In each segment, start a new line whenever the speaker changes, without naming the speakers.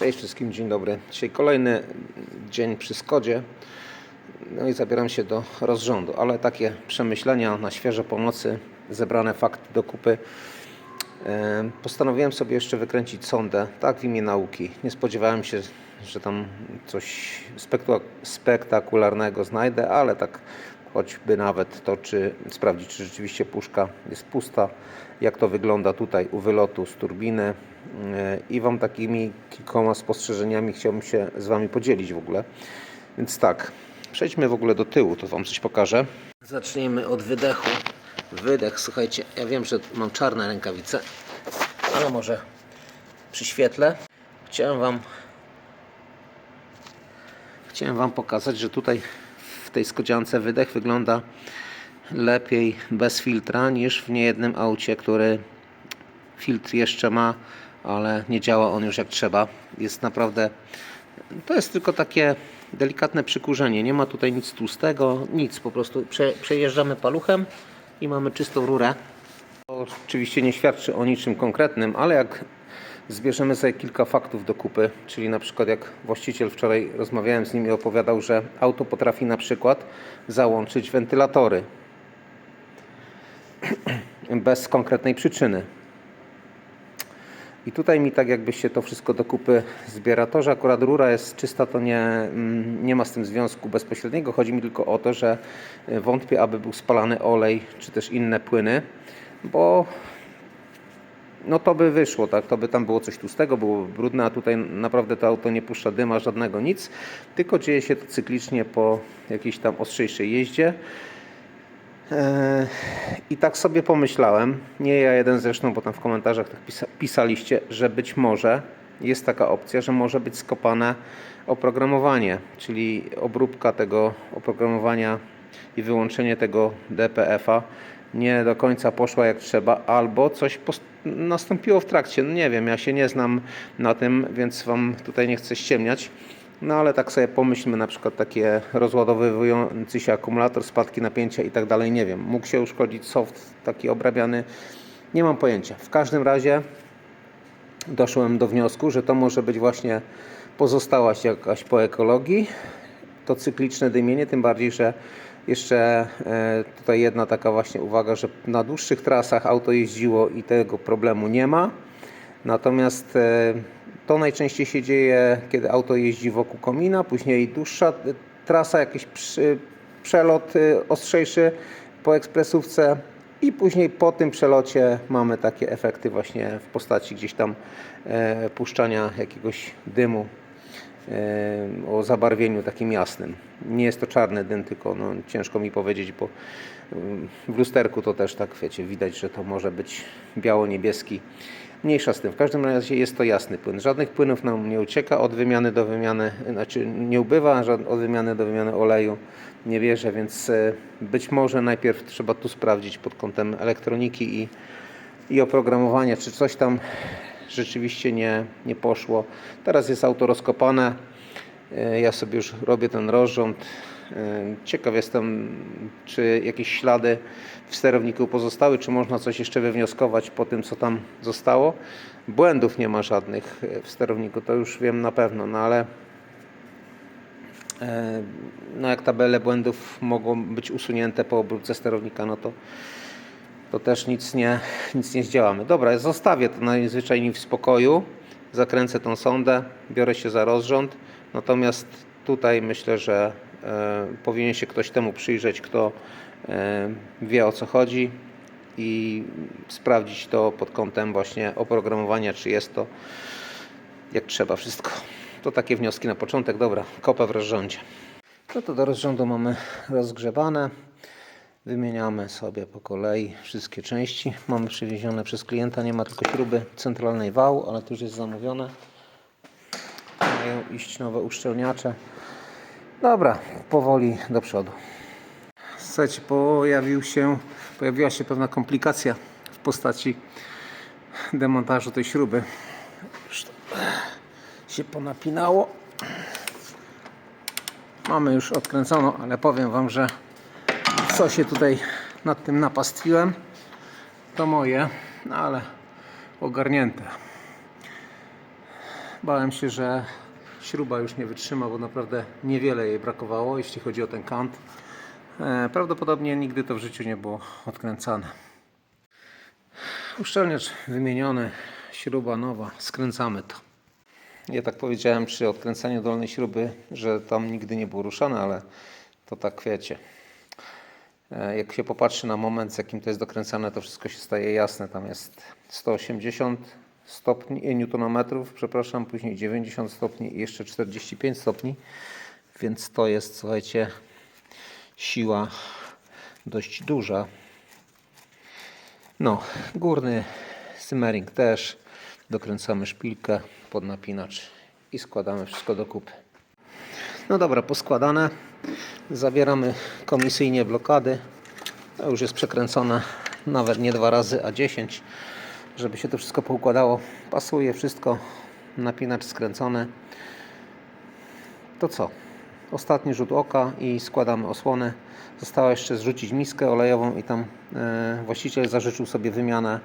Cześć wszystkim, dzień dobry. Dzisiaj kolejny dzień przy Skodzie. No i zabieram się do rozrządu, ale takie przemyślenia na świeżo pomocy, zebrane fakty do kupy. Postanowiłem sobie jeszcze wykręcić sondę, tak w imię nauki. Nie spodziewałem się, że tam coś spektakularnego znajdę, ale tak choćby nawet to, czy sprawdzić, czy rzeczywiście puszka jest pusta, jak to wygląda tutaj u wylotu z turbiny E, i Wam takimi kilkoma spostrzeżeniami chciałbym się z Wami podzielić w ogóle. Więc tak, przejdźmy w ogóle do tyłu, to Wam coś pokażę. Zacznijmy od wydechu. Wydech, słuchajcie, ja wiem, że mam czarne rękawice, ale może przy świetle. Chciałem Wam Chciałem Wam pokazać, że tutaj w tej skodziance wydech wygląda lepiej bez filtra niż w niejednym aucie, który filtr jeszcze ma, ale nie działa on już jak trzeba. Jest naprawdę, to jest tylko takie delikatne przykurzenie. Nie ma tutaj nic tłustego, nic. Po prostu prze, przejeżdżamy paluchem i mamy czystą rurę. To oczywiście nie świadczy o niczym konkretnym, ale jak zbierzemy sobie kilka faktów do kupy, czyli na przykład jak właściciel wczoraj rozmawiałem z nim i opowiadał, że auto potrafi na przykład załączyć wentylatory bez konkretnej przyczyny. I tutaj mi tak jakby się to wszystko do kupy zbiera. To, że akurat rura jest czysta, to nie, mm, nie ma z tym związku bezpośredniego. Chodzi mi tylko o to, że y, wątpię, aby był spalany olej czy też inne płyny, bo no to by wyszło, tak? To by tam było coś tłustego, byłoby brudne, a tutaj naprawdę to auto nie puszcza dyma, żadnego nic, tylko dzieje się to cyklicznie po jakiejś tam ostrzejszej jeździe. Eee, I tak sobie pomyślałem, nie ja jeden zresztą, bo tam w komentarzach tak pisa pisaliście, że być może jest taka opcja, że może być skopane oprogramowanie, czyli obróbka tego oprogramowania i wyłączenie tego DPF-a nie do końca poszła jak trzeba, albo coś nastąpiło w trakcie. No nie wiem, ja się nie znam na tym, więc Wam tutaj nie chcę ściemniać. No ale tak sobie pomyślmy, na przykład takie rozładowywujący się akumulator, spadki napięcia i tak dalej, nie wiem. Mógł się uszkodzić soft taki obrabiany, nie mam pojęcia. W każdym razie doszłem do wniosku, że to może być właśnie pozostałość jakaś po ekologii, to cykliczne dymienie, tym bardziej, że jeszcze e, tutaj jedna taka właśnie uwaga, że na dłuższych trasach auto jeździło i tego problemu nie ma. Natomiast e, to najczęściej się dzieje, kiedy auto jeździ wokół komina, później dłuższa trasa, jakiś przelot e, ostrzejszy po ekspresówce i później po tym przelocie mamy takie efekty właśnie w postaci gdzieś tam e, puszczania jakiegoś dymu e, o zabarwieniu takim jasnym. Nie jest to czarny dym, tylko no, ciężko mi powiedzieć, bo mm, w lusterku to też tak wiecie, widać, że to może być biało-niebieski. Mniejsza z tym. W każdym razie jest to jasny płyn. Żadnych płynów nam nie ucieka od wymiany do wymiany, znaczy nie ubywa, od wymiany do wymiany oleju nie bierze, więc e, być może najpierw trzeba tu sprawdzić pod kątem elektroniki i, i oprogramowania, czy coś tam rzeczywiście nie, nie poszło. Teraz jest auto rozkopane. E, Ja sobie już robię ten rozrząd. E, Ciekaw jestem, czy jakieś ślady w sterowniku pozostały, czy można coś jeszcze wywnioskować po tym, co tam zostało. Błędów nie ma żadnych e, w sterowniku, to już wiem na pewno, no ale e, no jak tabele błędów mogą być usunięte po obróbce sterownika, no to to też nic nie, nic nie zdziałamy. Dobra, zostawię to najzwyczajniej w spokoju. Zakręcę tą sondę, biorę się za rozrząd. Natomiast tutaj myślę, że powinien się ktoś temu przyjrzeć, kto e, wie o co chodzi i sprawdzić to pod kątem właśnie oprogramowania, czy jest to jak trzeba wszystko. To takie wnioski na początek. Dobra, kopę w rozrządzie. No to do rozrządu mamy rozgrzewane. Wymieniamy sobie po kolei wszystkie części. Mamy przywiezione przez klienta, nie ma tylko śruby centralnej wał, ale to już jest zamówione. Mają iść nowe uszczelniacze. Dobra, powoli do przodu. Słuchajcie, pojawił się, pojawiła się pewna komplikacja w postaci demontażu tej śruby. Już się ponapinało. Mamy już odkręconą, ale powiem Wam, że co się tutaj nad tym napastwiłem, to moje, no ale ogarnięte. Bałem się, że śruba już nie wytrzyma, bo naprawdę niewiele jej brakowało, jeśli chodzi o ten kant. E, Prawdopodobnie nigdy to w życiu nie było odkręcane. Uszczelniacz wymieniony, śruba nowa, skręcamy to. Ja tak powiedziałem przy odkręcaniu dolnej śruby, że tam nigdy nie było ruszane, ale to tak wiecie. E, Jak się popatrzy na moment, z jakim to jest dokręcane, to wszystko się staje jasne. Tam jest 180 stopni, newtonometrów, przepraszam, później 90 stopni i jeszcze 45 stopni. Więc to jest, słuchajcie, siła dość duża. No, górny simmering też. Dokręcamy szpilkę pod napinacz i składamy wszystko do kupy. No dobra, poskładane. Zabieramy komisyjnie blokady. To już jest przekręcone nawet nie dwa razy, a 10, żeby się to wszystko poukładało. Pasuje wszystko. Napinacz skręcony. To co? Ostatni rzut oka i składamy osłonę. Zostało jeszcze zrzucić miskę olejową i tam e, właściciel zażyczył sobie wymianę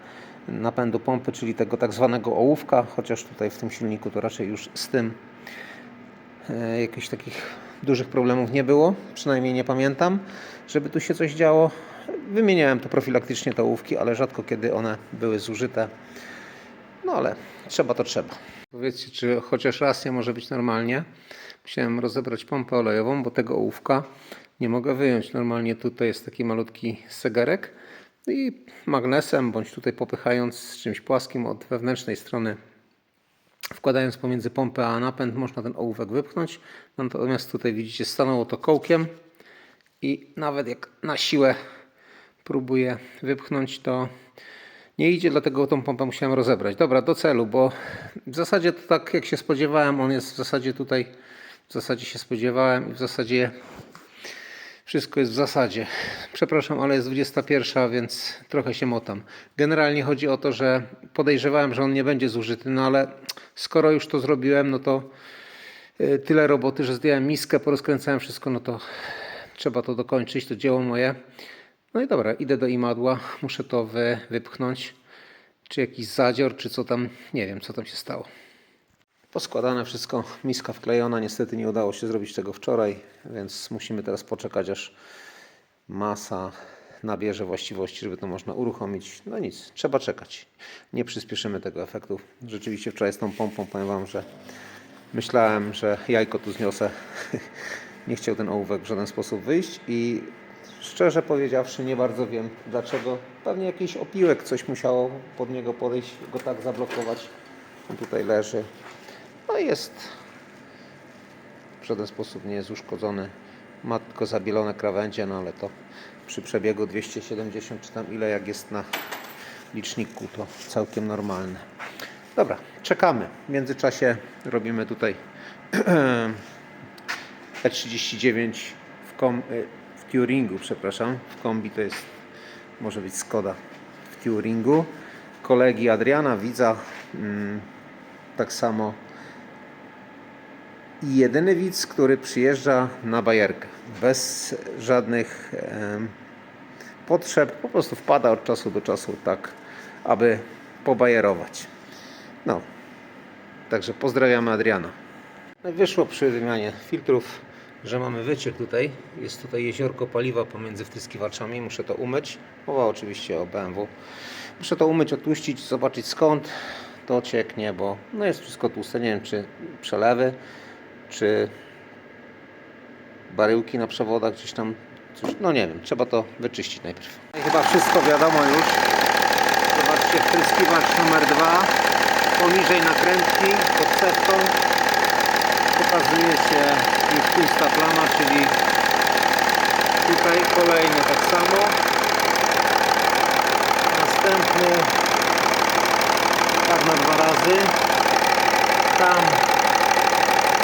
napędu pompy, czyli tego tak zwanego ołówka, chociaż tutaj w tym silniku to raczej już z tym e, jakichś takich dużych problemów nie było, przynajmniej nie pamiętam, żeby tu się coś działo. Wymieniałem to profilaktycznie te ołówki, ale rzadko kiedy one były zużyte. No ale trzeba to trzeba. Powiedzcie, czy chociaż raz nie może być normalnie. Musiałem rozebrać pompę olejową, bo tego ołówka nie mogę wyjąć. Normalnie tutaj jest taki malutki zegarek i magnesem, bądź tutaj popychając czymś płaskim od wewnętrznej strony wkładając pomiędzy pompę a napęd można ten ołówek wypchnąć. Natomiast tutaj widzicie stanęło to kołkiem i nawet jak na siłę próbuję wypchnąć to nie idzie, dlatego tą pompę musiałem rozebrać. Dobra, do celu, bo w zasadzie to tak jak się spodziewałem, on jest w zasadzie tutaj, w zasadzie się spodziewałem i w zasadzie wszystko jest w zasadzie. Przepraszam, ale jest 21, więc trochę się motam. Generalnie chodzi o to, że podejrzewałem, że on nie będzie zużyty, no ale skoro już to zrobiłem, no to y, tyle roboty, że zdjąłem miskę, porozkręcałem wszystko, no to trzeba to dokończyć, to dzieło moje. No i dobra, idę do imadła, muszę to wy, wypchnąć. Czy jakiś zadzior, czy co tam, nie wiem co tam się stało. Poskładane wszystko, miska wklejona. Niestety nie udało się zrobić tego wczoraj, więc musimy teraz poczekać, aż masa nabierze właściwości, żeby to można uruchomić. No nic, trzeba czekać. Nie przyspieszymy tego efektu. Rzeczywiście wczoraj z tą pompą powiem Wam, że myślałem, że jajko tu zniosę. nie chciał ten ołówek w żaden sposób wyjść i szczerze powiedziawszy nie bardzo wiem dlaczego. Pewnie jakiś opiłek, coś musiało pod niego podejść, go tak zablokować. On tutaj leży. No jest w żaden sposób nie jest uszkodzony. Ma tylko zabielone krawędzie, no ale to przy przebiegu 270 czy tam ile jak jest na liczniku to całkiem normalne. Dobra, czekamy. W międzyczasie robimy tutaj E39 w, kom, y, w Turingu, przepraszam. W kombi to jest może być Skoda w Turingu. Kolegi Adriana, widza, mm, tak samo i jedyny widz, który przyjeżdża na bajerkę bez żadnych potrzeb, po prostu wpada od czasu do czasu tak, aby pobajerować. No, także pozdrawiamy Adriana. No wyszło przy wymianie filtrów, że mamy wyciek tutaj. Jest tutaj jeziorko paliwa pomiędzy wtryskiwaczami. Muszę to umyć. Mowa oczywiście o BMW. Muszę to umyć, otłuścić, zobaczyć skąd to cieknie, bo no jest wszystko tłuste. Nie wiem, czy przelewy, czy baryłki na przewodach gdzieś tam. Coś, no nie wiem, trzeba to wyczyścić najpierw. I chyba wszystko wiadomo już. Zobaczcie, wtryskiwacz numer 2. Poniżej nakrętki, pod setką pokazuje się już pusta plama, czyli tutaj kolejny tak samo. Następny tak na dwa razy. Tam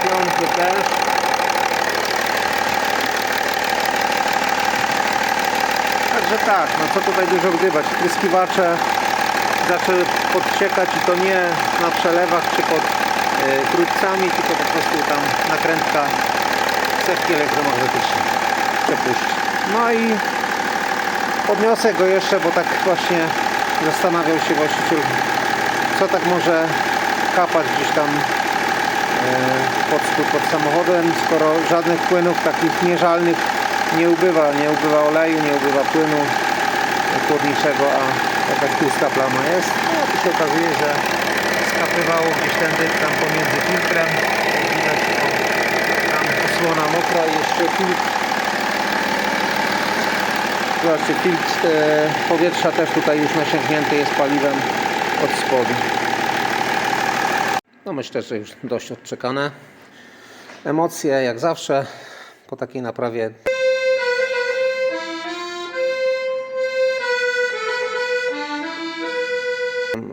piąty też. Także tak, no co tutaj dużo gdybać. Tryskiwacze zaczęły podciekać i to nie na przelewach czy pod e, krótcami, tylko po prostu tam nakrętka cewki elektromagnetycznej przepuści. No i podniosę go jeszcze, bo tak właśnie zastanawiał się właściciel, co tak może kapać gdzieś tam pod spód pod samochodem, skoro żadnych płynów takich mierzalnych nie ubywa, nie ubywa oleju, nie ubywa płynu chłodniczego, a jakaś tłusta plama jest. No tu się okazuje, że skapywało gdzieś tędy tam pomiędzy filtrem. Widać o, tam osłona mokra i jeszcze filtr. Zobaczcie, filtr e, powietrza też tutaj już nasiągnięty jest paliwem od spodu. No myślę, że już dość odczekane. Emocje jak zawsze po takiej naprawie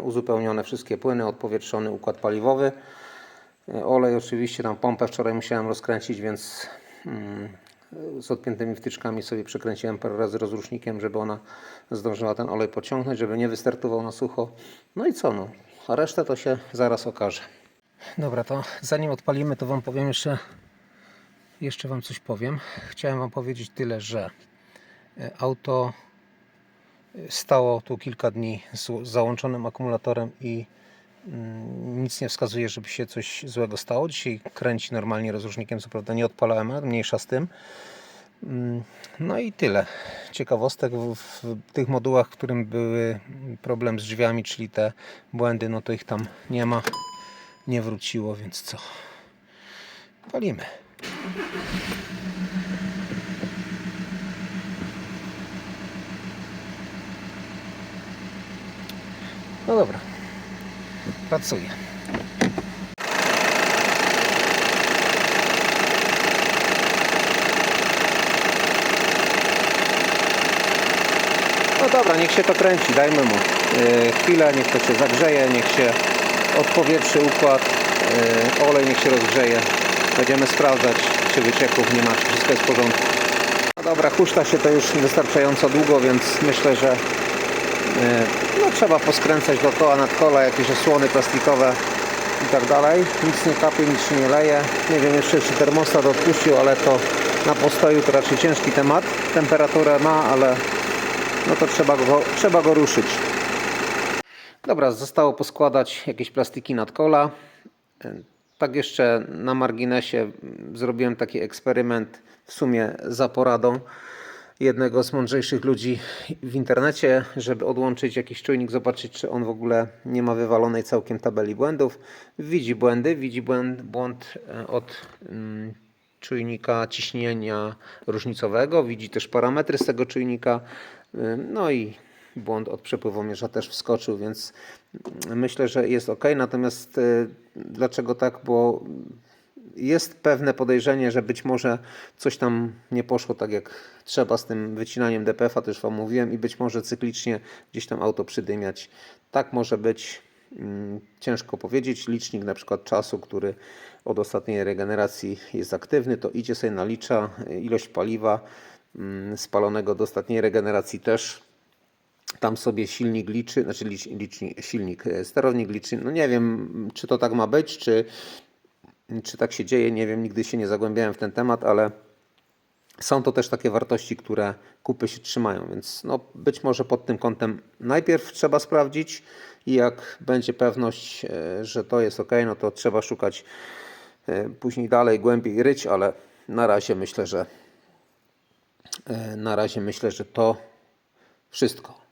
uzupełnione wszystkie płyny, odpowietrzony układ paliwowy. Olej oczywiście, tam pompę wczoraj musiałem rozkręcić, więc mm, z odpiętymi wtyczkami sobie przekręciłem parę razy rozrusznikiem, żeby ona zdążyła ten olej pociągnąć, żeby nie wystartował na sucho. No i co no, a resztę to się zaraz okaże. Dobra, to zanim odpalimy, to Wam powiem jeszcze, jeszcze Wam coś powiem. Chciałem Wam powiedzieć tyle, że e, auto stało tu kilka dni z załączonym akumulatorem i mm, nic nie wskazuje, żeby się coś złego stało. Dzisiaj kręci normalnie rozrusznikiem, co prawda nie odpalałem, ale mniejsza z tym. Mm, No i tyle. Ciekawostek w tych modułach, w którym były problem z drzwiami, czyli te błędy, no to ich tam nie ma, nie wróciło, więc co? Palimy. No dobra, pracuję. No dobra, niech się to kręci, dajmy mu yy, chwilę, niech to się zagrzeje, niech się odpowietrzy układ, yy, olej niech się rozgrzeje. Będziemy sprawdzać, czy wycieków nie ma, czy wszystko jest w porządku. No dobra, huśta się to już wystarczająco długo, więc myślę, że yy, no, trzeba poskręcać dookoła nadkola, jakieś osłony plastikowe i tak dalej. Nic nie kapie, nic nie leje. Nie wiem jeszcze, czy termostat odpuścił, ale to na postoju to raczej ciężki temat. Temperaturę ma, ale no to trzeba go, trzeba go ruszyć. Dobra, zostało poskładać jakieś plastiki nadkola. Tak jeszcze na marginesie zrobiłem taki eksperyment w sumie za poradą jednego z mądrzejszych ludzi w internecie, żeby odłączyć jakiś czujnik, zobaczyć czy on w ogóle nie ma wywalonej całkiem tabeli błędów. Widzi błędy, widzi błęd, błąd e, od mm, czujnika ciśnienia różnicowego, widzi też parametry z tego czujnika, y, no i błąd od przepływomierza też wskoczył, więc myślę, że jest ok. Natomiast y, dlaczego tak? Bo jest pewne podejrzenie, że być może coś tam nie poszło tak jak trzeba z tym wycinaniem DPF-a, też Wam mówiłem, i być może cyklicznie gdzieś tam auto przydymiać. Tak może być. Mm, Ciężko powiedzieć. Licznik na przykład czasu, który od ostatniej regeneracji jest aktywny, to idzie sobie nalicza ilość paliwa mm, spalonego do ostatniej regeneracji też tam sobie silnik liczy, znaczy licz, licznik, silnik, e, sterownik liczy. No nie wiem, czy to tak ma być, czy, czy tak się dzieje, nie wiem, nigdy się nie zagłębiałem w ten temat, ale są to też takie wartości, które kupy się trzymają, więc no być może pod tym kątem najpierw trzeba sprawdzić i jak będzie pewność, e, że to jest ok, no to trzeba szukać e, później dalej, głębiej ryć, ale na razie myślę, że na razie myślę, że to wszystko.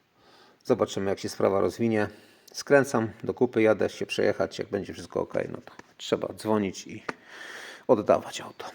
Zobaczymy jak się sprawa rozwinie. Skręcam do kupy, jadę się przejechać, jak będzie wszystko ok, no to trzeba dzwonić i oddawać auto.